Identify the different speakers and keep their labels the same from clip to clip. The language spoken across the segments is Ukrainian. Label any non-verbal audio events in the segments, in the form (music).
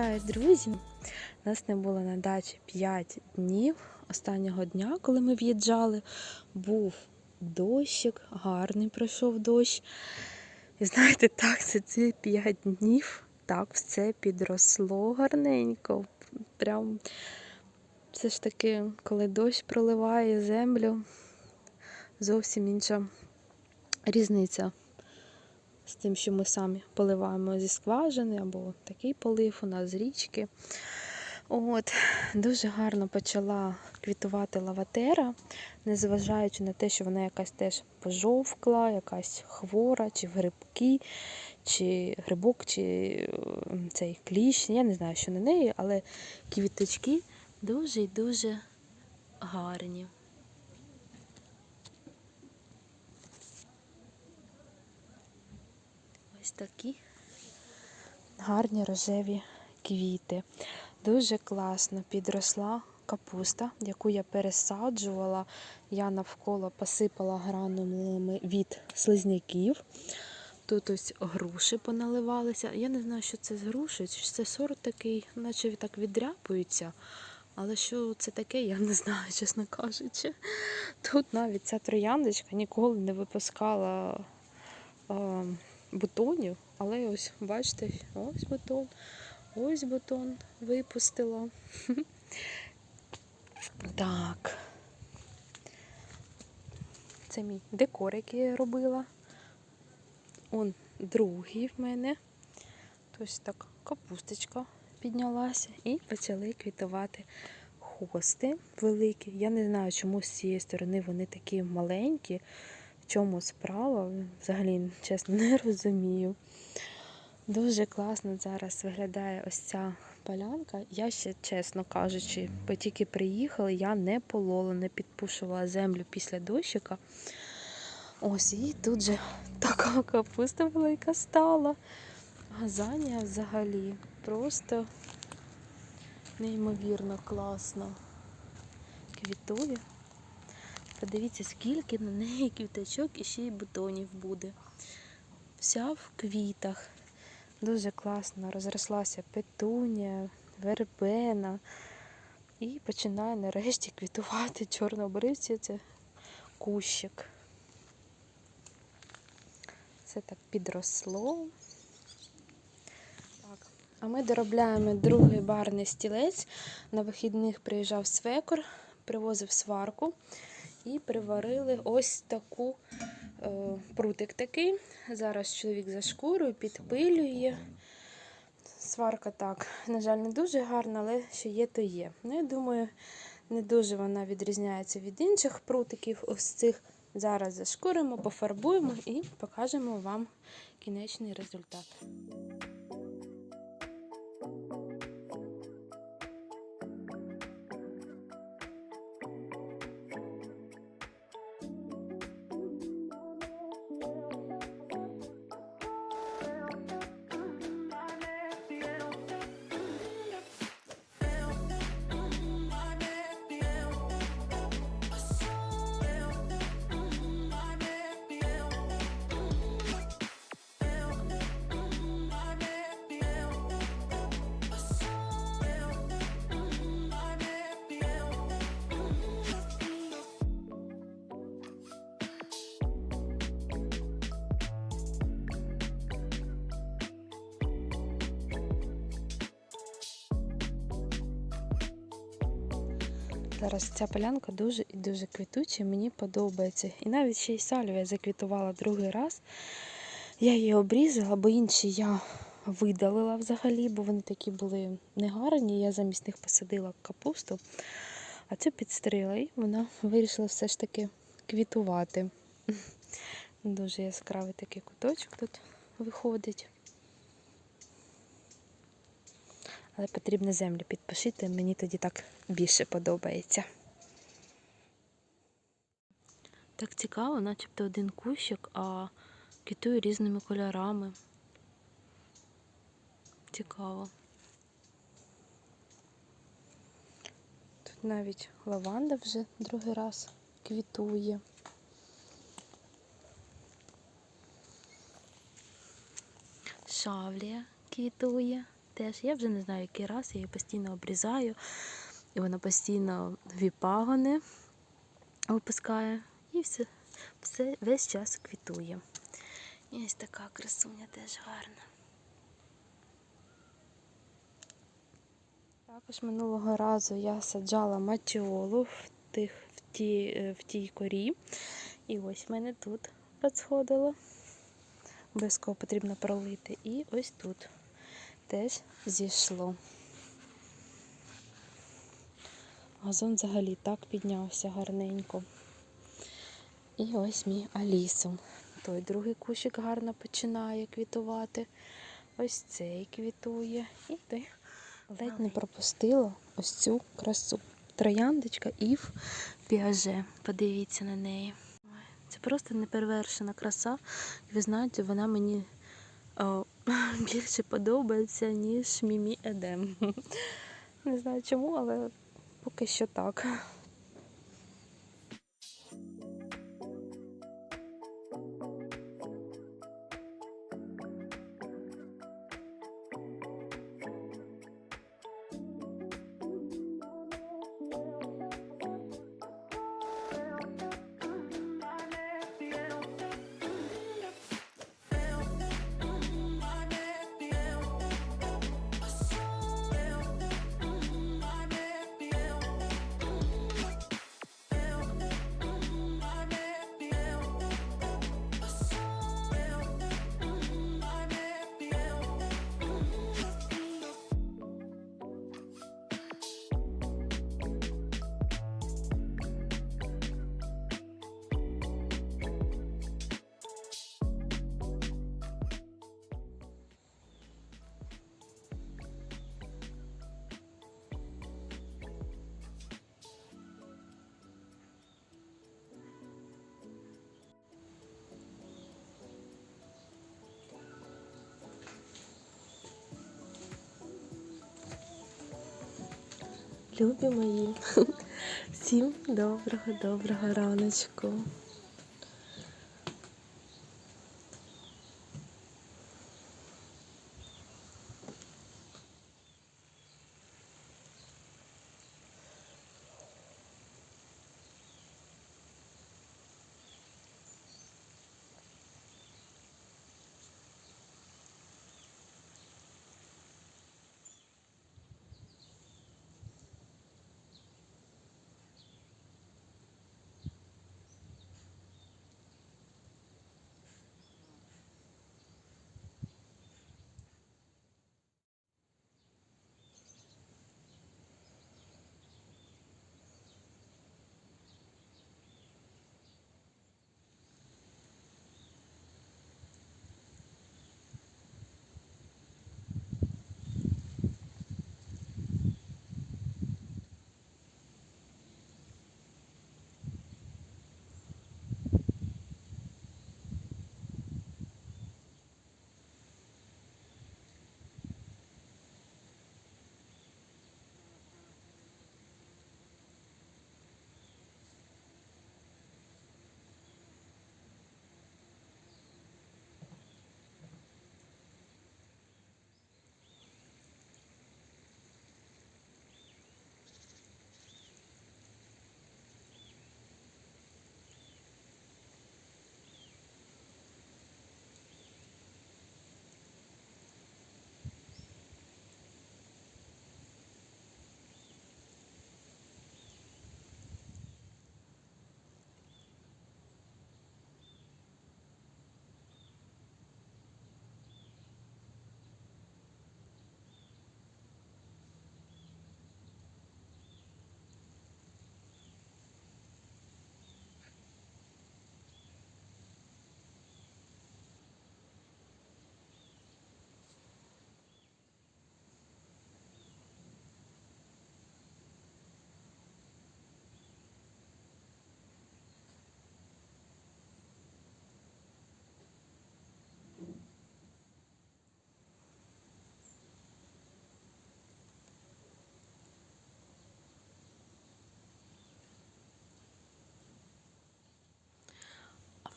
Speaker 1: Вітаю, друзі! Нас не було на дачі 5 днів. Останнього дня, коли ми в'їжджали, був дощик, гарний пройшов дощ. І знаєте, так, за ці 5 днів так все підросло гарненько. Прям все ж таки, коли дощ проливає землю, зовсім інша різниця з тим, що ми самі поливаємо зі скважини, або такий полив у нас з річки. От, Дуже гарно почала квітувати лаватера, незважаючи на те, що вона якась теж пожовкла, якась хвора, чи грибки, чи грибок, чи е, цей кліщ. Я не знаю, що на неї, але квіточки дуже і дуже гарні. Ось такі гарні рожеві квіти. Дуже класно підросла капуста, яку я пересаджувала. Я навколо посипала гранулами від слизняків. Тут ось груші поналивалися. Я не знаю, що це з груші, чи це сорт такий, наче так віддряпується. Але що це таке, я не знаю, чесно кажучи. Тут навіть ця трояндочка ніколи не випускала а, бутонів, але ось, бачите, ось бутон, ось бутон випустила. (laughs) Так. Це мій декор, який я робила. Он другий в мене. Ось так капусточка піднялася і почали квітувати хости великі. Я не знаю, чому з цієї сторони вони такі маленькі. Чому справа? Взагалі, чесно, (laughs) не розумію. Дуже класно зараз виглядає ось ця полянка. Я ще, чесно кажучи, бо тільки приїхала, я не полола, не підпушувала землю після дощика. Ось, і тут же (laughs) така капуста велика стала. Газанія взагалі просто неймовірно класно квітує. Подивіться, скільки на неї квіточок і ще й бутонів буде. Вся в квітах. Дуже класно розрослася петунія, вербена. І починає нарешті квітувати чорнобривці. Це кущик. Це так підросло. Так. А ми доробляємо другий барний стілець. На вихідних приїжджав свекор, привозив сварку і приварили ось таку е, прутик такий. Зараз чоловік за шкурою підпилює. Сварка так, на жаль, не дуже гарна, але що є, то є. Ну, я думаю, не дуже вона відрізняється від інших прутиків. Ось цих зараз зашкуримо, пофарбуємо і покажемо вам кінечний результат. Зараз ця полянка дуже і дуже квітуча, мені подобається. І навіть ще й сальвія заквітувала другий раз. Я її обрізала, бо інші я видалила взагалі, бо вони такі були негарні. Я замість них посадила капусту, а цю підстрила і вона вирішила все ж таки квітувати. (laughs) Дуже яскравий такий куточок тут виходить. Але потрібно землю підпишити, мені тоді так більше подобається. Так цікаво, начебто один кущик, а квітує різними кольорами. Цікаво. Тут навіть лаванда вже другий раз квітує. Шавлія квітує теж. Я вже не знаю, який раз, я її постійно обрізаю, і вона постійно нові пагони випускає. І все, все весь час квітує. І ось така красуня теж гарна. Також минулого разу я саджала матіолу в, тих, в, ті, е, в тій корі. І ось в мене тут підсходило. Обов'язково потрібно пролити. І ось тут теж зійшло. Газон взагалі так піднявся гарненько. І ось мій алісум. Той другий кущик гарно починає квітувати. Ось цей квітує. І той ледь не пропустила ось цю красу. Трояндочка Ів Піаже. Подивіться на неї. Це просто неперевершена краса. Ви знаєте, вона мені о, (laughs) більше подобається, ніж Мімі Едем. (laughs) Не знаю чому, але поки що так. Любі мої, (laughs) всім доброго, доброго раночку.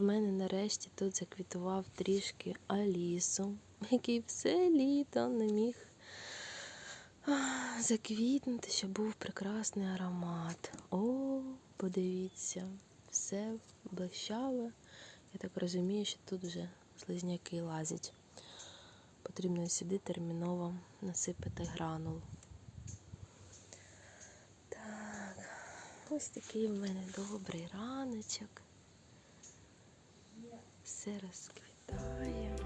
Speaker 1: В мене нарешті тут заквітував трішки Алісу, який все літо не міг заквітнути, щоб був прекрасний аромат. О, подивіться, все блищаве. Я так розумію, що тут вже слизняки лазять. Потрібно сюди терміново насипати гранул. Так, ось такий в мене добрий раночок. Все розквітає.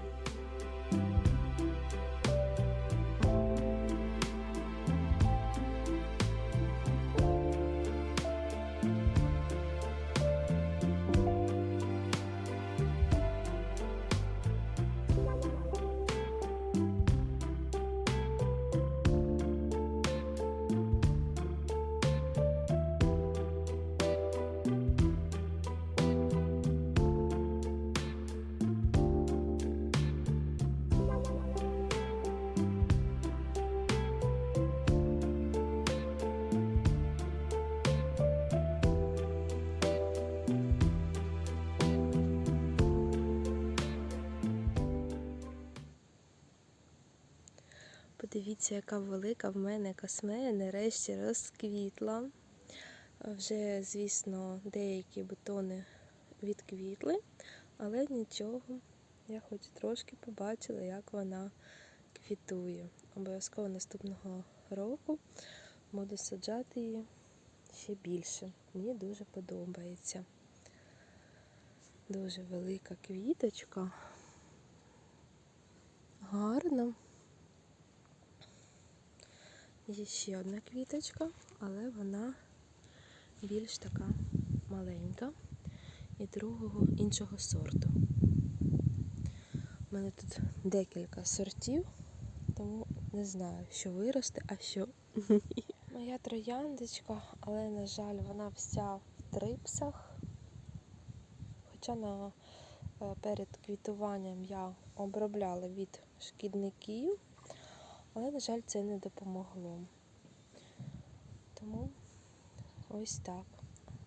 Speaker 1: Подивіться, яка велика в мене космея нарешті розквітла. Вже, звісно, деякі бутони відквітли, але нічого. Я хоч трошки побачила, як вона квітує. Обов'язково наступного року буду саджати її ще більше. Мені дуже подобається. Дуже велика квіточка. Гарна. Є ще одна квіточка, але вона більш така маленька і другого іншого сорту. У мене тут декілька сортів, тому не знаю, що виросте, а що ні. Моя трояндочка, але, на жаль, вона вся в трипсах. Хоча на, е, перед квітуванням я обробляла від шкідників. Але, на жаль, це не допомогло. Тому ось так.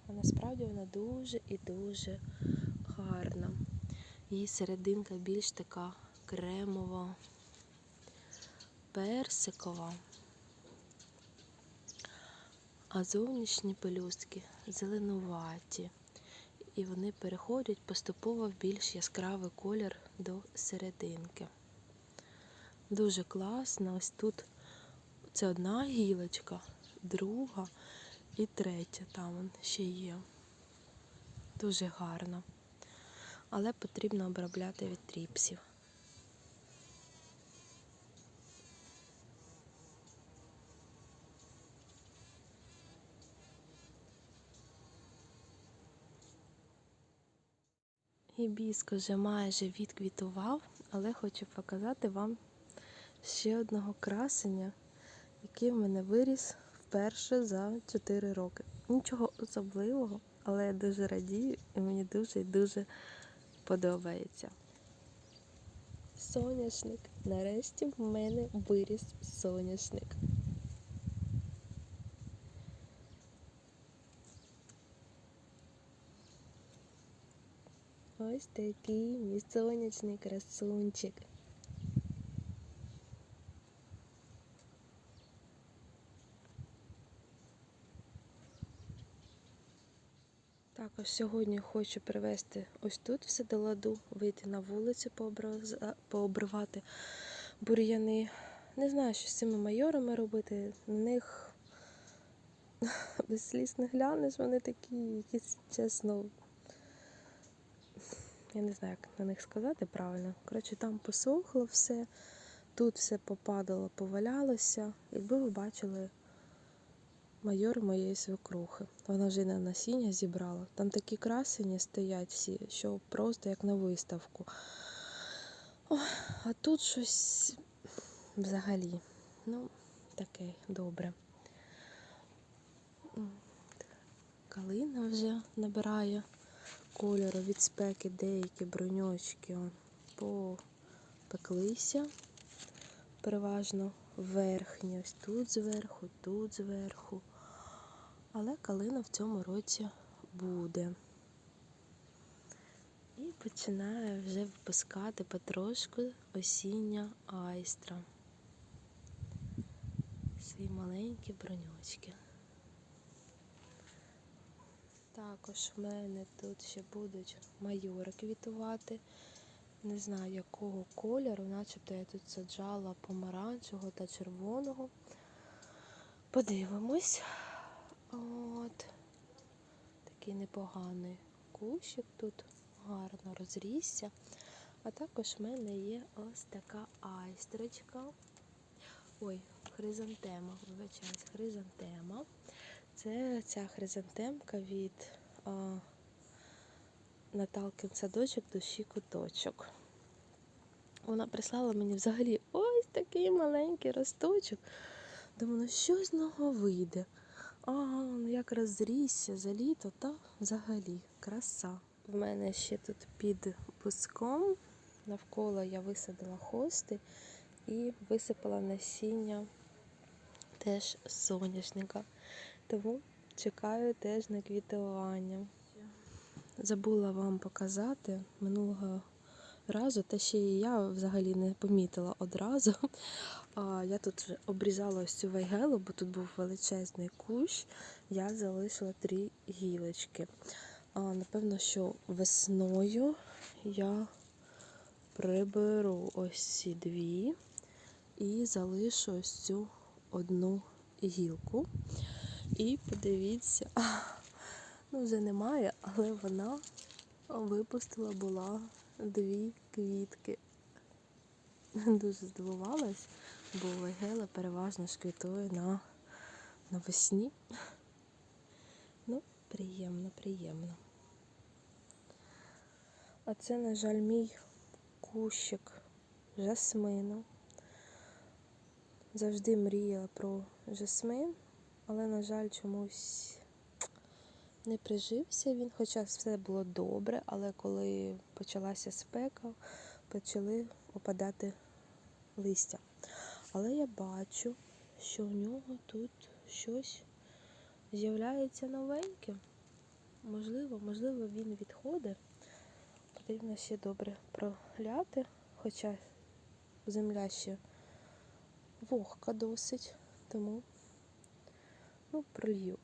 Speaker 1: А насправді вона дуже і дуже гарна. Її серединка більш така кремова, персикова, а зовнішні пелюстки зеленуваті. І вони переходять поступово в більш яскравий колір до серединки. Дуже класно. Ось тут це одна гілочка, друга і третя там ще є. Дуже гарно. Але потрібно обробляти від тріпсів. Гібіск вже майже відквітував, але хочу показати вам ще одного красення, який в мене виріс вперше за 4 роки. Нічого особливого, але я дуже радію і мені дуже і дуже подобається. Соняшник. Нарешті в мене виріс соняшник. Ось такий мій сонячний красунчик. Сьогодні хочу привезти ось тут все до ладу, вийти на вулицю, пообривати бур'яни. Не знаю, що з цими майорами робити. На них (laughs) без сліз не глянеш, вони такі, якісь чесно. Я не знаю, як на них сказати правильно. Коротше, там посохло все, тут все попадало, повалялося. Якби ви бачили майор моєї свекрухи. Вона вже на насіння зібрала. Там такі красені стоять всі, що просто як на виставку. Ой, а тут щось взагалі. Ну, таке добре. Калина вже набирає кольору від спеки, деякі броньочки попеклися. Переважно верхні, ось тут зверху, тут зверху. Але калина в цьому році буде. І починає вже випускати потрошку осіння айстра. свої маленькі броньочки. Також в мене тут ще будуть майори квітувати. Не знаю якого кольору, начебто я тут саджала помаранчевого та червоного. Подивимось. От. Такий непоганий кущик тут гарно розрісся. А також в мене є ось така айстрочка. Ой, хризантема, вибачаюсь, хризантема. Це ця хризантемка від а, Наталкин садочок душі куточок. Вона прислала мені взагалі ось такий маленький росточок. Думаю, ну що з нього вийде? А, ну як розрісся за літо, та взагалі краса. В мене ще тут під пуском навколо я висадила хости і висипала насіння теж соняшника. Тому чекаю теж на квітування. Забула вам показати минулого разу, та ще і я взагалі не помітила одразу. (laughs) Я тут вже обрізала ось цю вайгелу, бо тут був величезний кущ. Я залишила три гілочки. А, напевно, що весною я приберу ось ці дві і залишу ось цю одну гілку. І подивіться, (laughs) ну вже немає, але вона випустила була дві квітки. (laughs) Дуже здивувалась, бо вегела переважно ж квітує на навесні. Ну, приємно, приємно. А це, на жаль, мій кущик жасмину. Завжди мріяла про жасмин, але, на жаль, чомусь не прижився він, хоча все було добре, але коли почалася спека, почали опадати листя. Але я бачу, що в нього тут щось з'являється новеньке. Можливо, можливо, він відходить. Потрібно ще добре прогляти, хоча земля ще вогка досить, тому ну, пролью.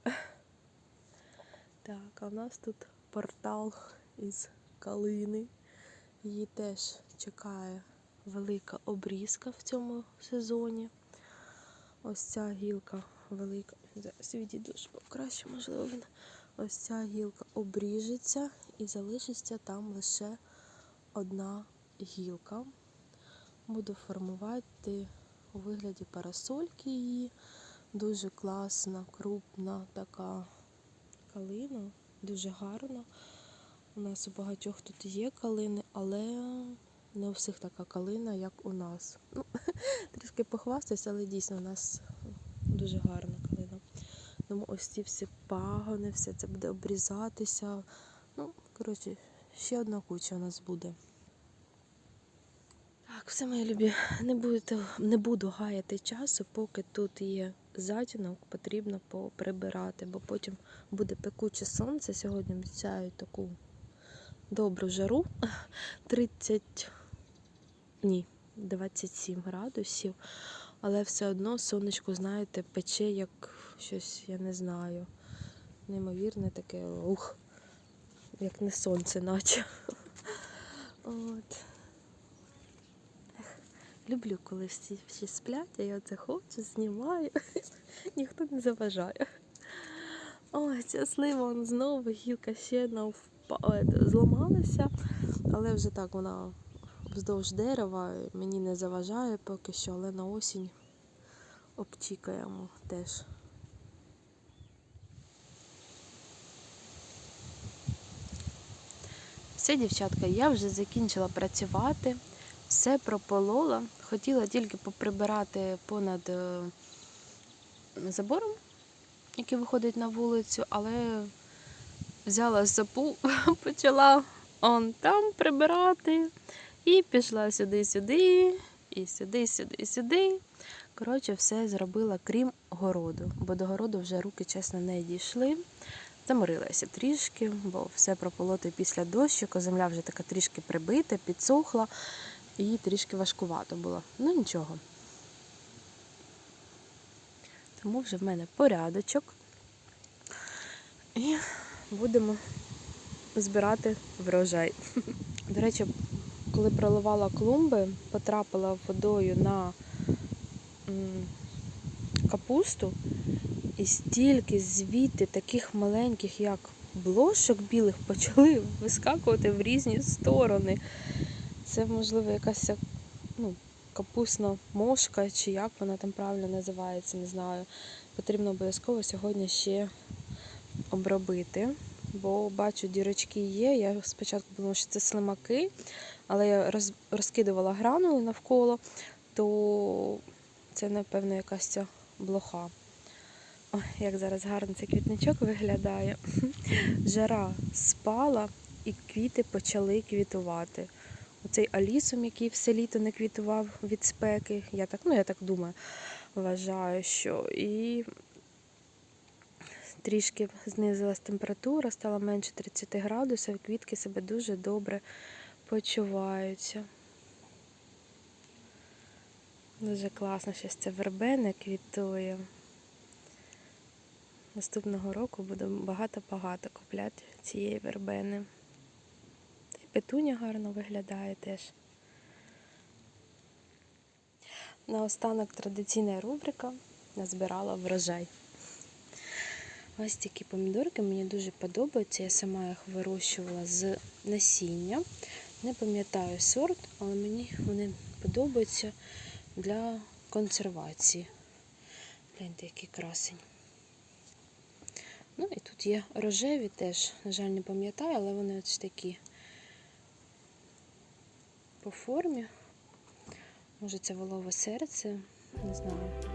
Speaker 1: Так, а в нас тут портал із калини. Її теж чекає велика обрізка в цьому сезоні. Ось ця гілка велика. Зараз відійду, краще, можливо, він. Ось ця гілка обріжеться і залишиться там лише одна гілка. Буду формувати у вигляді парасольки її. Дуже класна, крупна така калина, дуже гарна. У нас у багатьох тут є калини, але не у всіх така калина, як у нас. Ну, (laughs) Трішки похвастаюся, але дійсно у нас дуже гарна калина. Тому ось ці всі пагони, все це буде обрізатися. Ну, коротше, ще одна куча у нас буде. Так, все мої любі, не, будете, не буду гаяти часу, поки тут є затінок, потрібно поприбирати, бо потім буде пекуче сонце. Сьогодні обіцяють таку добру жару. (laughs) 30, ні, 27 градусів. Але все одно сонечко, знаєте, пече як щось, я не знаю. Неймовірне таке, ух, як не сонце, наче. (laughs) От. Люблю, коли всі всі сплять, а я це хочу, знімаю. (laughs) Ніхто не заважає. Ой, ця слива знову гілка ще навпа... зламалася, але вже так вона вздовж дерева мені не заважає поки що, але на осінь обчікаємо теж. Все, дівчатка, я вже закінчила працювати, все прополола. Хотіла тільки поприбирати понад е, забором, який виходить на вулицю, але взяла запу, (laughs) почала он там прибирати і пішла сюди-сюди, і сюди, сюди, сюди. Коротше, все зробила, крім городу, бо до городу вже руки, чесно, не дійшли. Заморилася трішки, бо все прополоти після дощику, земля вже така трішки прибита, підсохла і трішки важкувато було. Ну нічого. тому вже в мене порядочок. І будемо збирати врожай. (laughs) До речі, коли проливала клумби, потрапила водою на капусту, і стільки звідти таких маленьких, як блошок білих, (laughs) почали вискакувати в різні сторони. Це, можливо, якась ну, капусна мошка, чи як вона там правильно називається, не знаю. Потрібно обов'язково сьогодні ще обробити, бо бачу, дірочки є. Я спочатку думала, що це слимаки, але я роз, розкидувала гранули навколо, то це, напевно, якась ця блоха. Ой, як зараз гарно цей квітничок виглядає. (laughs) Жара спала і квіти почали квітувати. Оцей алісом, який все літо не квітував від спеки, я так, ну я так думаю, вважаю, що і трішки знизилась температура, стало менше 30 градусів, квітки себе дуже добре почуваються. Дуже класно, що це вербене квітує. Наступного року буду багато-багато купляти цієї вербени. Петуня гарно виглядає теж. Наостанок традиційна рубрика назбирала врожай. Ось такі помідорки мені дуже подобаються. Я сама їх вирощувала з насіння. Не пам'ятаю сорт, але мені вони подобаються для консервації. Гляньте, який красень. Ну і тут є рожеві теж, на жаль, не пам'ятаю, але вони ось такі по формі. Може це волове серце, не знаю.